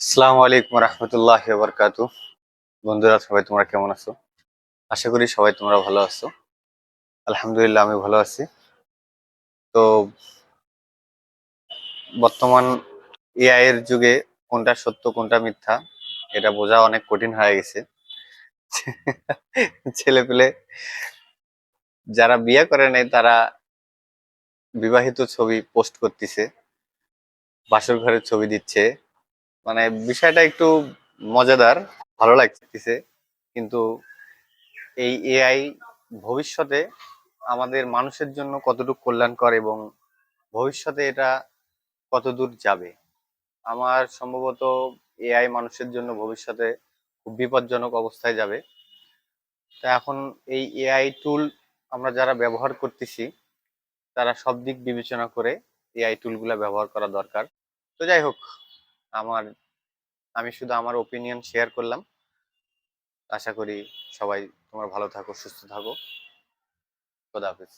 আসসালামু আলাইকুম রহমতুল্লাহ বরকাতু। বন্ধুরা, সবাই তোমরা কেমন আছো? আশা করি সবাই তোমরা ভালো আছো। আলহামদুলিল্লাহ, আমি ভালো আছি। তো, বর্তমান এআই এর যুগে কোনটা সত্য, কোনটা মিথ্যা, এটা বোঝা অনেক কঠিন হয়ে গেছে। ছেলে পেলে যারা বিয়ে করে নাই, তারা বিবাহিত ছবি পোস্ট করতেছে, বাসর ঘরের ছবি দিচ্ছে মানে বিষয়টা একটু মজাদার, ভালো লাগতেছে। কিন্তু এই এআই ভবিষ্যতে আমাদের মানুষের জন্য কতটুকু কল্যাণকর এবং ভবিষ্যতে এটা কতদূর যাবে? আমার সম্ভবত এআই মানুষের জন্য ভবিষ্যতে খুব বিপজ্জনক অবস্থায় যাবে। তা এখন এই এআই টুল আমরা যারা ব্যবহার করতেছি, তারা সব দিক বিবেচনা করে এআই টুলগুলা ব্যবহার করা দরকার। তো যাই হোক আমার, আমি শুধু আমার ওপিনিয়ন শেয়ার করলাম। আশা করি সবাই তোমার ভালো থাকো, সুস্থ থাকো। খোদা হাফিজ।